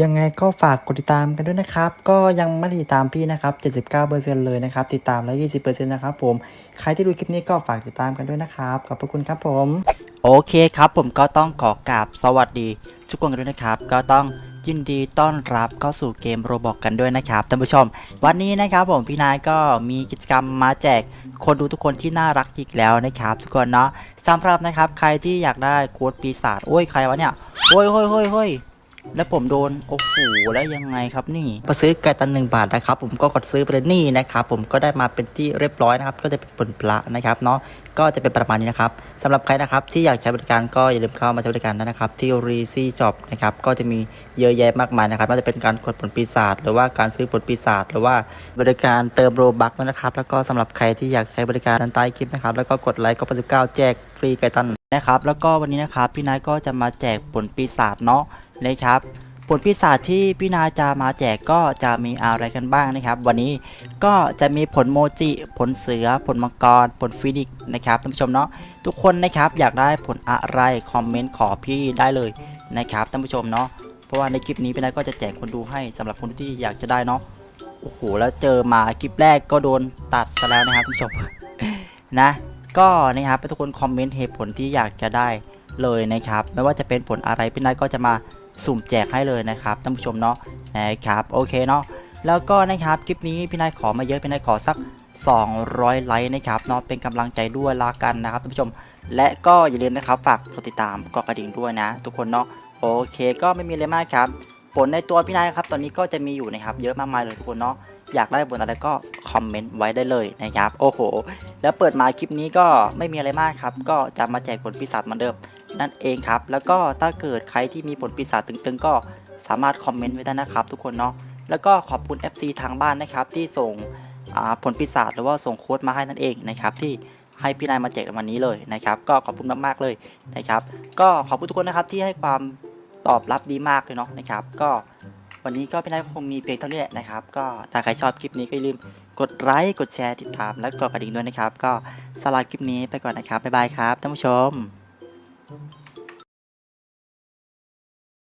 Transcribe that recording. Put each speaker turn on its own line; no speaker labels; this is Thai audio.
ยังไงก็ฝากกดติดตามกันด้วยนะครับ ก็ยังไม่ได้ติดตามพี่นะครับ 79%เลยนะครับ ติดตามแล้ว 20%นะครับผม ใครที่ดูคลิปนี้ก็ฝากติดตามกันด้วยนะครับ ขอบพระคุณครับผม
โอเคครับผมก็ต้องขอกราบสวัสดี ทุกคนกันด้วยนะครับ ก็ต้องยินดีต้อนรับเข้าสู่เกมโรบอกกันด้วยนะครับท่านผู้ชม วันนี้นะครับผมพี่นายก็มีกิจกรรมมาแจกคนดูทุกคนที่น่ารักอีกแล้วนะครับ ทุกคนเนาะสำหรับนะครับใครที่อยากได้โค้ดปีศาจโอ้ยใครวะเนี่ยโอ้ยโอ้ยโอ้ยโอ้ย แล้วผมโดน โอ้โห แล้วยังไงครับนี่มาซื้อไก่ตันหนึ่งบาทนะครับ ผมก็กดซื้อไปเลยนี่นะครับ ผมก็ได้มาเป็นที่เรียบร้อยนะครับ ก็จะเป็นผลปละนะครับเนาะ ก็จะเป็นประมาณนี้นะครับสำหรับใครนะครับที่อยากใช้บริการก็อย่าลืมเข้ามาใช้บริการนะครับ ที่ r e c j o b นะครับ ก็จะมีเยอะแยะมากมายนะครับไม่ว่าจะเป็นการกดผลปีศาจหรือว่าการซื้อผลปีศาจหรือว่าบริการเติมโรบักนะครับ แล้วก็สำหรับใครที่อยากใช้บริการด้านใต้คลิปนะครับ แล้วก็กดไลค์ก็89แจกฟรีไก่ตันนะครับ แล้วก็วันนี้นะครับพี่นายก็จะมาแจกผลปีศาจเนาะ นะครับผลปีศาจที่พี่นาจะมาแจกก็จะมีอะไรกันบ้างนะครับ วันนี้ก็จะมีผลโมจิ ผลเสือ ผลมังกร ผลฟินิกนะครับท่านผู้ชมเนาะทุกคนนะครับอยากได้ผลอะไรคอมเมนต์ขอพี่ได้เลยนะครับท่านผู้ชมเนาะเพราะว่าในคลิปนี้พี่นายก็จะแจกคนดูให้สำหรับคนที่อยากจะได้เนาะโอ้โหแล้วเจอมาคลิปแรกก็โดนตัดซะแล้วนะครับท่านผู้ชมนะ ก็นะครับทุกคนคอมเมนต์เหตุผลที่อยากจะได้เลยนะครับ ไม่ว่าจะเป็นผลอะไรพี่นายก็จะมา สุ่มแจกให้เลยนะครับท่านผู้ชมเนาะนะครับโอเคเนาะแล้วก็นะครับคลิปนี้พี่นายขอมาเยอะพี่นายขอสัก 200 ไลค์นะครับเนาะเป็นกำลังใจด้วยลากันนะครับท่านผู้ชม และก็อย่าลืมนะครับฝากกดติดตามกดกระดิ่งด้วยนะ ทุกคนเนาะโอเคก็ไม่มีอะไรมากครับผลในตัวพี่นายครับตอนนี้ก็จะมีอยู่นะครับเยอะมากมายเลยทุกคนเนาะอยากได้ผลอะไรก็คอมเมนต์ไว้ได้เลยนะครับ โอ้โห แล้วเปิดมาคลิปนี้ก็ไม่มีอะไรมากครับ ก็จะมาแจกผลปีศาจเหมือนเดิม นั่นเองครับ แล้วก็ถ้าเกิดใครที่มีผลปีศาจตึงๆ ก็สามารถคอมเมนต์ไว้ได้นะครับ ทุกคนเนาะ แล้วก็ขอบคุณ FC ทางบ้านนะครับ ที่ส่งผลปีศาจหรือว่าส่งโค้ดมาให้นั่นเองนะครับที่ให้พี่นายมาแจกวันนี้เลยนะครับ ก็ขอบคุณมากๆเลยนะครับ ก็ขอบคุณทุกคนนะครับที่ให้ความตอบรับดีมากเลยเนาะนะครับ ก็วันนี้ก็พี่นายก็คงมีเพียงเท่านี้แหละนะครับ ก็ถ้าใครชอบคลิปนี้ก็อย่าลืมกดไลค์กดแชร์ติดตามและกดกระดิ่งด้วยนะครับ ก็สำหรับคลิปนี้ไปก่อนนะครับบ๊ายบายครับท่านผู้ชม Thank you.